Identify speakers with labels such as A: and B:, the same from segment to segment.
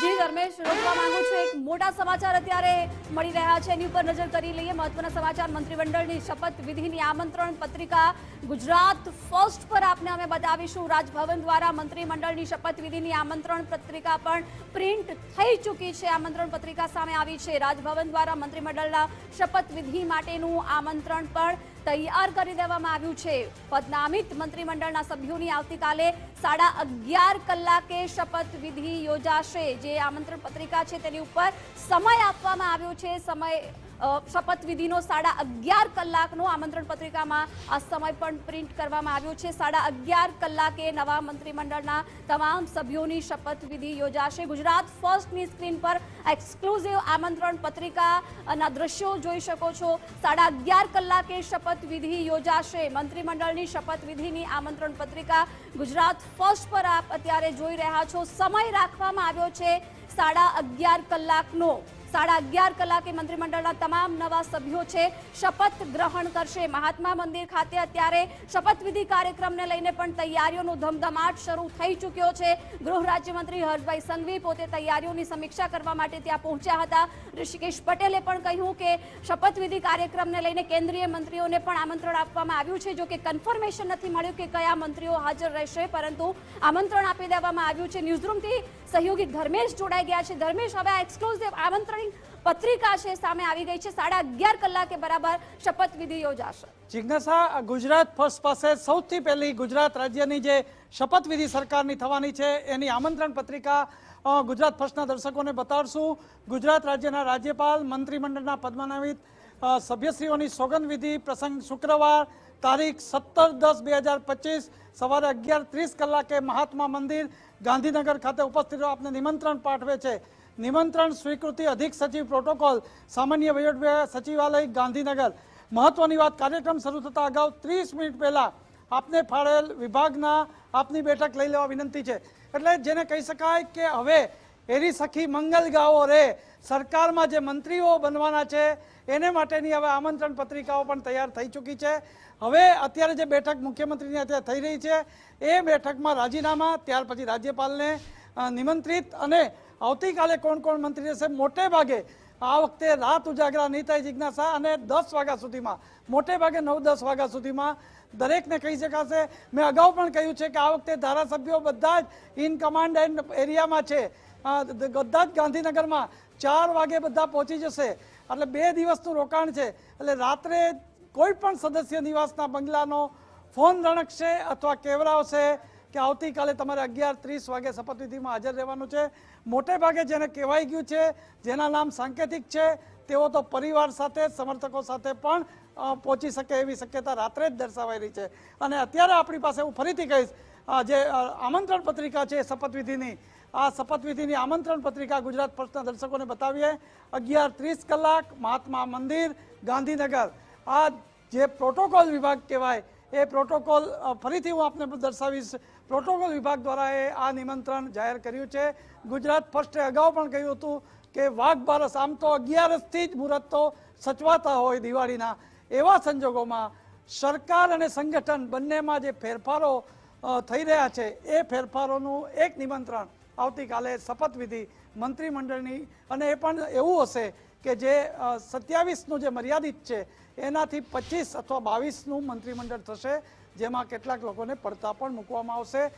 A: જી, ધર્મેશ, રોકવા માંગુ છું. એક મોટા સમાચાર અત્યારે મળી રહ્યા છે. એની ઉપર નજર કરી લઈએ. મહત્વના સમાચાર, મંત્રીમંડળની શપથ વિધિની આમંત્રણ પત્રિકા ગુજરાત ફર્સ્ટ પર આપને અમે બતાવીશું. રાજભવન દ્વારા મંત્રીમંડળની શપથ વિધિની આમંત્રણ પત્રિકા પણ પ્રિન્ટ થઈ ચૂકી છે. આમંત્રણ પત્રિકા સામે આવી છે. રાજભવન દ્વારા મંત્રીમંડળના શપથ વિધિ માટેનું આમંત્રણ પણ તૈયાર કરી દેવામાં આવ્યું છે. પદનામિત મંત્રીમંડળના સભ્યોની આવતીકાલે સાડા અગિયાર કલાકે શપથ વિધિ યોજાશે. જે આમંત્રણ પત્રિકા છે તેની ઉપર સમય આપવામાં આવ્યો છે. સમય શપથવિધિનો સાડા અગિયાર કલાકનો આમંત્રણ પત્રિકામાં આ સમય પણ પ્રિન્ટ કરવામાં આવ્યો છે. સાડા અગિયાર કલાકે નવા મંત્રીમંડળના તમામ સભ્યોની શપથવિધિ યોજાશે. ગુજરાત ફર્સ્ટની સ્ક્રીન પર એક્સક્લુઝિવ આમંત્રણ પત્રિકાના દ્રશ્યો જોઈ શકો છો. સાડા અગિયાર કલાકે શપથવિધિ યોજાશે. મંત્રીમંડળની શપથવિધિની આમંત્રણ પત્રિકા ગુજરાત ફર્સ્ટ પર આપ અત્યારે જોઈ રહ્યા છો. સમય રાખવામાં આવ્યો છે સાડા અગિયાર કલાકનો. સાડા અગિયાર કલાકે મંત્રીમંડળના તમામ નવા સભ્યો છે, શપથ ગ્રહણ કરશે. મહાત્મા મંદિર ખાતે અત્યારે શપથવિધિ કાર્યક્રમને લઈને પણ તૈયારીઓનો ધમધમાટ શરૂ થઈ ચૂક્યો છે. ગૃહ રાજ્યમંત્રી હર્ષભાઈ સંઘવી પોતે તૈયારીઓની સમીક્ષા કરવા માટે ત્યાં પહોંચ્યા હતા. ઋષિકેશ પટેલે પણ કહ્યું કે શપથવિધિ કાર્યક્રમને લઈને કેન્દ્રીય મંત્રીઓને પણ આમંત્રણ આપવામાં આવ્યું છે. જો કે કન્ફર્મેશન નથી મળ્યું કે કયા મંત્રીઓ હાજર રહેશે, પરંતુ આમંત્રણ આપી દેવામાં આવ્યું છે. ન્યૂઝરૂમથી સહયોગી ધર્મેશ જોડાઈ ગયા છે. ધર્મેશ, હવે આ એક્સક્લુઝિવ આમંત્રણ પત્રિકા છે, સામે આવી ગઈ છે. સાડા અગિયાર કલાકે બરાબર શપથવિધિ યોજાશે.
B: જિજ્ઞાસા ગુજરાત ફર્સ્ટ પાસે સૌથી પહેલી ગુજરાત રાજ્યની જે શપથવિધિ સરકારની થવાની છે, એની આમંત્રણ પત્રિકા ગુજરાત ફર્સ્ટના દર્શકોને બતાડશું ગુજરાત રાજ્યના રાજ્યપાલ, મંત્રીમંડળના પદ્માનામિત સભ્યશ્રીઓની સોગંદવિધિ પ્રસંગ શુક્રવાર, તારીખ સત્તર દસ બે હજાર પચીસ, સવારે અગિયાર ત્રીસ કલાકે મહાત્મા મંદિર, ગાંધીનગર ખાતે ઉપસ્થિત આપને નિમંત્રણ પાઠવે છે. નિમંત્રણ સ્વીકૃતિ અધિક સચિવ પ્રોટોકોલ, સામાન્ય વહીવટ સચિવાલય, ગાંધીનગર. મહત્વની વાત, કાર્યક્રમ શરૂ થતા અગાઉ ત્રીસ મિનિટ પહેલા આપને ફાળેલ વિભાગના આપની બેઠક લઈ લેવા વિનંતી છે. એટલે જેને કહી શકાય કે હવે એરી સખી મંગલ ગાઓ રે, સરકારમાં જે મંત્રીઓ બનવાના છે, એને માટેની હવે આમંત્રણ પત્રિકાઓ પણ તૈયાર થઈ ચૂકી છે. હવે અત્યારે જે બેઠક મુખ્યમંત્રીની અત્યારે થઈ રહી છે, એ બેઠકમાં રાજીનામા, ત્યાર પછી રાજ્યપાલને નિમંત્રિત અને આવતીકાલે કોણ કોણ મંત્રી રહેશે? મોટે ભાગે આ વખતે રાત ઉજાગરા નહીં જિજ્ઞાસા અને દસ વાગ્યા સુધીમાં, મોટે ભાગે નવ, દસ વાગ્યા સુધીમાં દરેકને કહી શકાશે. મેં અગાઉ પણ કહ્યું છે કે આ વખતે ધારાસભ્યો બધા જ ઇન કમાન્ડ એન્ડ એરિયામાં છે. બધા જ ગાંધીનગરમાં ચાર વાગે બધા પહોંચી જશે. એટલે બે દિવસનું રોકાણ છે. એટલે રાત્રે કોઈ પણ સદસ્ય નિવાસના બંગલાનો ફોન રણકશે અથવા કેવરાવશે કે આવતીકાલે તમારે અગિયાર ત્રીસ વાગે શપથવિધિમાં હાજર રહેવાનું છે. મોટે ભાગે જેને કહેવાઈ ગયું છે, જેના નામ સાંકેતિક છે, તેઓ તો પરિવાર સાથે, સમર્થકો સાથે પણ પહોંચી શકે એવી શક્યતા રાત્રે જ દર્શાવાઈ રહી છે. અને અત્યારે આપણી પાસે હું ફરીથી કહીશ જે આમંત્રણ પત્રિકા છે શપથવિધિની, આ શપથવિધિની આમંત્રણ પત્રિકા ગુજરાત પક્ષના દર્શકોને બતાવીએ. અગિયાર ત્રીસ કલાક મહાત્મા મંદિર, ગાંધીનગર. આ જે પ્રોટોકોલ વિભાગ કહેવાય એ પ્રોટોકોલ ફરીથી હું આપને દર્શાવીશ. પ્રોટોકોલ વિભાગ દ્વારા એ આ નિમંત્રણ જાહેર કર્યું છે. ગુજરાત ફર્સ્ટે અગાઉ પણ કહ્યું હતું કે વાઘ બારસ આમ તો અગિયારસથી જ મુહૂર્તો સચવાતા હોય દિવાળીના. એવા સંજોગોમાં સરકાર અને સંગઠન બંનેમાં જે ફેરફારો થઈ રહ્યા છે, એ ફેરફારોનું એક નિમંત્રણ આવતીકાલે શપથવિધિ મંત્રીમંડળની. અને એ પણ એવું હશે કે જે સત્યાવીસનું જે મર્યાદિત છે, એનાથી પચીસ અથવા બાવીસનું મંત્રીમંડળ થશે, જેમાં કેટલાક લોકોને પડતા પણ મૂકવામાં આવશે.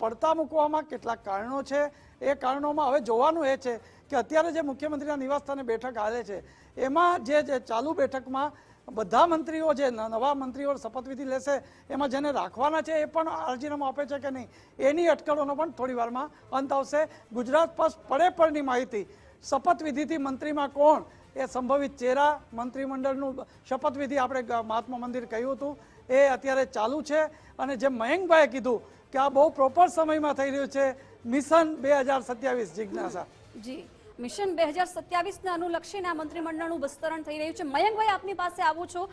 B: પડતા મૂકવામાં કેટલાક કારણો છે. એ કારણોમાં હવે જોવાનું એ છે કે અત્યારે જે મુખ્યમંત્રીના નિવાસસ્થાને બેઠક હાલે છે, એમાં જે જે ચાલુ બેઠકમાં બધા મંત્રીઓ જે નવા મંત્રીઓ શપથવિધિ લેશે, એમાં જેને રાખવાના છે એ પણ અરજીનામું આપે છે કે નહીં, એની અટકળોનો પણ થોડી વારમાં અંત આવશે. ગુજરાત પાસ પડે પરની માહિતી શપથવિધિથી મંત્રીમાં કોણ? એ સંભવિત ચહેરા મંત્રીમંડળનું શપથવિધિ આપણે મહાત્મા મંદિર કહ્યું હતું. એ અત્યારે ચાલુ છે. અને જેમ મયંકભાઈએ કીધું કે આ બહુ પ્રોપર સમયમાં થઈ રહ્યું છે, મિશન બે હજાર સત્યાવીસ જિજ્ઞાસા.
A: જી. મિશન બે હજાર સત્યાવીસને અનુલક્ષીને આ મંત્રીમંડળનું વિસ્તરણ થઈ રહ્યું છે. મયંકભાઈ, આપની પાસે આવું છું.